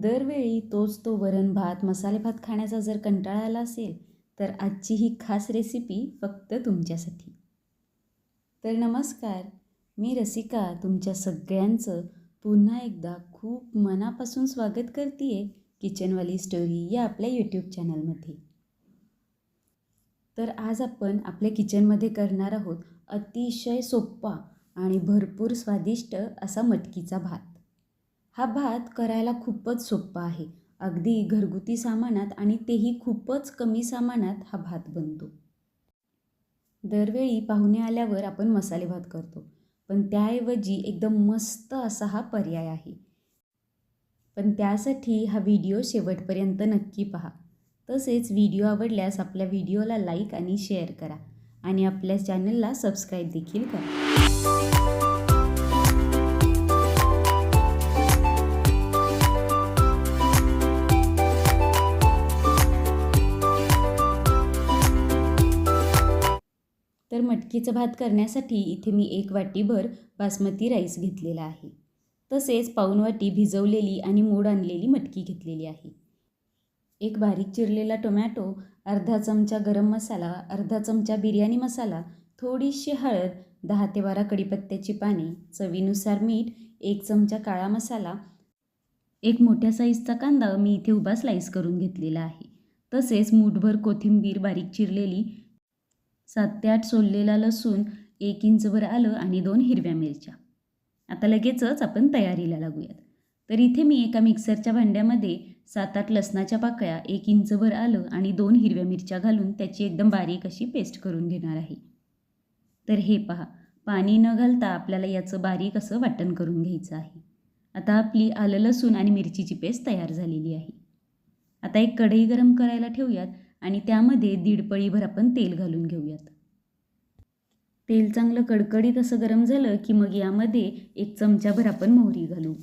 दरवेळी तोच तो वरण भात मसाले भात खाण्याचा जर कंटाळा आला असेल तर आजची ही खास रेसिपी फक्त तुमच्यासाठी. तर नमस्कार मी रसिका तुमच्या सगळ्यांचं पुन्हा एकदा खूप मनापासून स्वागत करते आहे किचनवाली स्टोरी या आपल्या यूट्यूब चॅनलमध्ये तर आज आपण आपल्या किचनमध्ये करणार आहोत अतिशय सोप्पा आणि भरपूर स्वादिष्ट असा मटकीचा भात. हा भात करायला खूपच सोप्पा आहे. अगदी घरगुती सामानात आणि तेही खूपच कमी सामानात हा भात बनतो. दरवेळी पाहुणे आल्यावर आपण मसाले भात करतो. पण त्याऐवजी एकदम मस्त असा हा पर्याय आहे. पण त्यासाठी हा व्हिडिओ शेवटपर्यंत नक्की पहा. तसेच व्हिडिओ आवडल्यास आपल्या व्हिडिओला लाईक आणि शेअर करा. आणि आपल्या चॅनलला सबस्क्राईब देखील करा. तर मटकीचा भात करण्यासाठी इथे मी एक वाटीभर बासमती राईस घेतलेला आहे. तसेच पाऊण वाटी भिजवलेली आणि मोड आणलेली मटकी घेतलेली आहे. एक बारीक चिरलेला टोमॅटो अर्धा चमचा गरम मसाला अर्धा चमचा बिर्याणी मसाला थोडीशी हळद दहा ते बारा कढीपत्त्याची पाने चवीनुसार मीठ एक चमचा काळा मसाला एक मोठ्या साईजचा कांदा मी इथे उभा स्लाईस करून घेतलेला आहे. तसेच मूठभर कोथिंबीर बारीक चिरलेली सात ते आठ सोललेला लसूण एक इंचभर आलं आणि दोन हिरव्या मिरच्या. आता लगेचच आपण तयारीला लागूयात. तर इथे मी एका मिक्सरच्या भांड्यामध्ये सात आठ लसणाच्या पाकळ्या एक इंचभर आलं आणि दोन हिरव्या मिरच्या घालून त्याची एकदम बारीक अशी पेस्ट करून घेणार आहे. तर हे पहा पाणी न घालता आपल्याला याचं बारीक असं वाटण करून घ्यायचं आहे. आता आपली आलं लसूण आणि मिरचीची पेस्ट तयार झालेली आहे. आता एक कढई गरम करायला ठेवूयात आणि त्यामध्ये दीड पळीभर आपण तेल घालून घेऊयात. तेल चांगलं कडकडीत असं गरम झालं की मग यामध्ये एक चमचाभर आपण मोहरी घालू.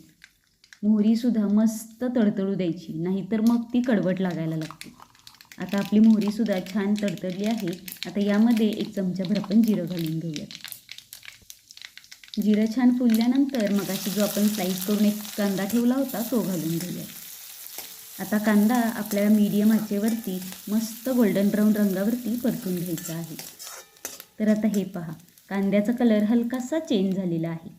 मोहरीसुद्धा मस्त तडतडू द्यायची नाहीतर मग ती कडवट लागायला लागते. आता आपली मोहरीसुद्धा छान तडतडली आहे. आता यामध्ये एक चमचाभर आपण जिरं घालून घेऊयात. जिरं छान फुलल्यानंतर मग अशी जो आपण स्लाईस करून एक कांदा ठेवला होता तो घालून घेऊयात. आता कांदा आपल्या मीडियम आचेवरती मस्त गोल्डन ब्राऊन रंगावरती परतून घ्यायचा आहे. तर आता हे पहा कांद्याचा कलर हलकासा चेंज झालेला आहे.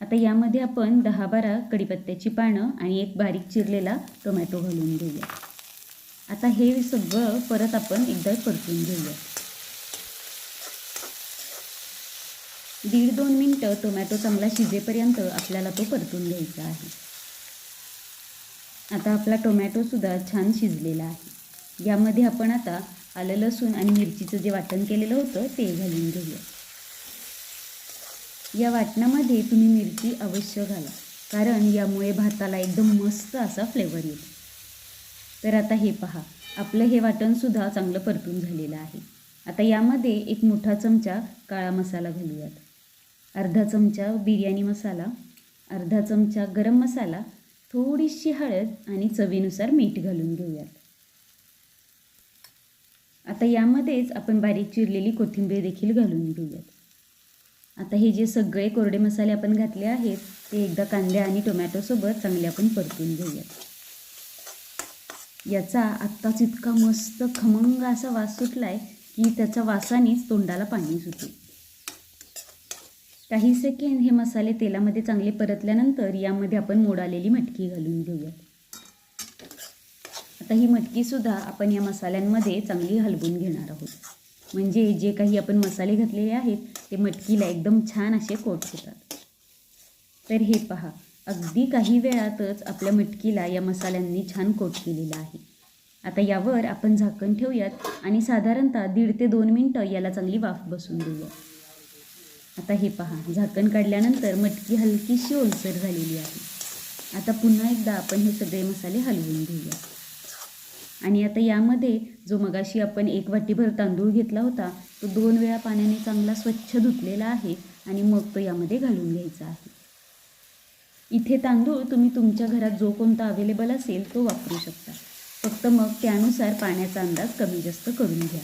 आता यामध्ये आपण दहा बारा कढीपत्त्याची पानं आणि एक बारीक चिरलेला टोमॅटो घालून घेऊया. आता हे सगळं परत आपण एकदा परतून घेऊया. दीड दोन मिनटं टोमॅटो चांगला शिजेपर्यंत आपल्याला तो परतून घ्यायचा आहे. आता आपला टोमॅटोसुद्धा छान शिजलेला आहे. यामध्ये आपण आता आलं लसूण आणि मिरचीचं जे वाटण केलेलं होतं ते घालून घेऊया. या वाटणामध्ये तुम्ही मिरची अवश्य घाला कारण यामुळे भाताला एकदम मस्त असा फ्लेवर येतो. तर आता हे पहा आपलं हे वाटणसुद्धा चांगलं परतून झालेलं आहे. आता यामध्ये एक मोठा चमचा काळा मसाला घालूयात. अर्धा चमचा बिर्याणी मसाला अर्धा चमचा गरम मसाला थोडीशी हळद आणि चवीनुसार मीठ घालून घेऊयात. आता यामध्येच आपण बारीक चिरलेली कोथिंबीर देखील घालून घेऊयात. आता हे जे सगळे कोरडे मसाले आपण घातले आहेत ते एकदा कांद्या आणि टोमॅटोसोबत चांगले आपण परतून घेऊयात. याचा आत्ताच इतका मस्त खमंग असा वास सुटला आहे की त्याच्या वासानेच तोंडाला पाणी सुटेल. काही सेकंड हे मसाले तेलामध्ये चांगले परतल्यानंतर यामध्ये आपण मोड आलेली मटकी घालून घेऊयात. आता ही मटकीसुद्धा आपण या मसाल्यांमध्ये चांगली हलवून घेणार आहोत. म्हणजे जे काही आपण मसाले घातलेले आहेत ते मटकीला एकदम छान असे कोट होतात. तर हे पहा अगदी काही वेळातच आपल्या मटकीला या मसाल्यांनी छान कोट केलेलं आहे. आता यावर आपण झाकण ठेवूयात आणि साधारणतः दीड ते दोन मिनटं याला चांगली वाफ बसून देऊयात. आता हे पहा झाकण काढल्यानंतर मटकी हलकीशी ओलसर झालेली आहे. आता पुन्हा एकदा आपण हे सगळे मसाले हलवून घेऊया. आणि आता यामध्ये जो मगाशी आपण एक वाटीभर तांदूळ घेतला होता तो दोन वेळा पाण्याने चांगला स्वच्छ धुतलेला आहे आणि मग तो यामध्ये घालून घ्यायचा आहे. इथे तांदूळ तुम्ही तुमच्या घरात जो कोणता अवेलेबल असेल तो वापरू शकता. फक्त मग त्यानुसार पाण्याचा अंदाज कमी जास्त करून घ्या.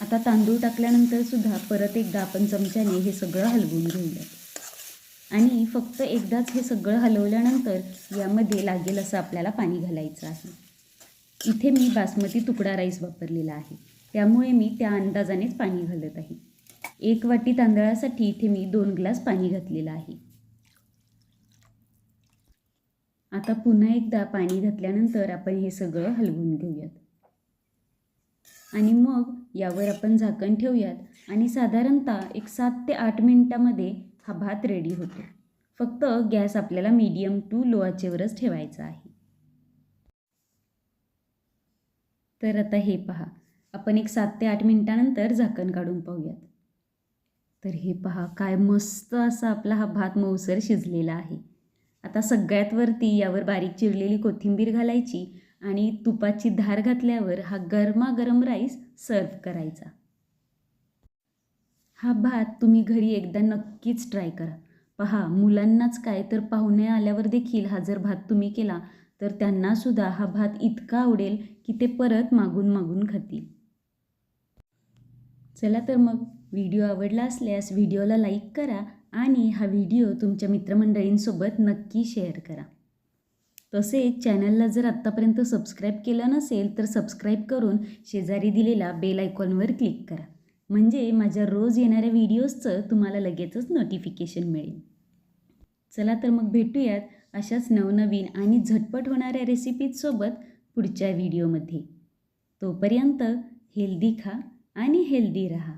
आता तांदूळ टाकल्यानंतर सुद्धा परत एकदा आपण चमच्याने हे सगळं हलवून घेऊया आणि फक्त एकदाच हे सगळं हलवल्यानंतर यामध्ये लागेल असं आपल्याला पाणी घालायचं आहे. इथे मी बासमती तुकडा राईस वापरलेला आहे. त्यामुळे मी त्या अंदाजानेच पाणी घालत आहे. एक वाटी तांदळासाठी इथे मी दोन ग्लास पाणी घातलेलं आहे. आता पुन्हा एकदा पाणी घातल्यानंतर आपण हे सगळं हलवून घेऊयात. आणि मग यावर आपण झाकण ठेवूयात आणि साधारणतः एक सात ते आठ मिनटामध्ये हा भात रेडी होतो. फक्त गॅस आपल्याला मीडियम टू लो आचेवरच ठेवायचा आहे. तर आता हे पहा. आपण एक सात ते आठ मिनटानंतर झाकण काढून पाहूयात. तर हे पहा काय मस्त असा आपला हा भात मऊसर शिजलेला आहे. आता सगळ्यात वरती यावर बारीक चिरलेली कोथिंबीर घालायची आणि तुपाची धार घातल्यावर हा गरमागरम राईस सर्व करायचा. हा भात तुम्ही घरी एकदा नक्कीच ट्राय करा. पहा मुलांनाच काय तर पाहुणे आल्यावर देखील हा जर भात तुम्ही केला तर त्यांनासुद्धा हा भात इतका आवडेल की ते परत मागून मागून खातील. चला तर मग व्हिडिओ आवडला असल्यास व्हिडिओला लाईक करा आणि हा व्हिडिओ तुमच्या मित्रमंडळींसोबत नक्की शेअर करा. तसेच चॅनलला जर आत्तापर्यंत सबस्क्राईब केलं नसेल तर सबस्क्राईब करून शेजारी दिलेला बेल आयकॉनवर क्लिक करा. म्हणजे माझ्या रोज येणाऱ्या व्हिडिओजचं तुम्हाला लगेचच नोटिफिकेशन मिळेल. चला तर मग भेटूयात अशाच नवनवीन आणि झटपट होणाऱ्या रेसिपीजसोबत पुढच्या व्हिडिओमध्ये. तोपर्यंत हेल्दी खा आणि हेल्दी राहा.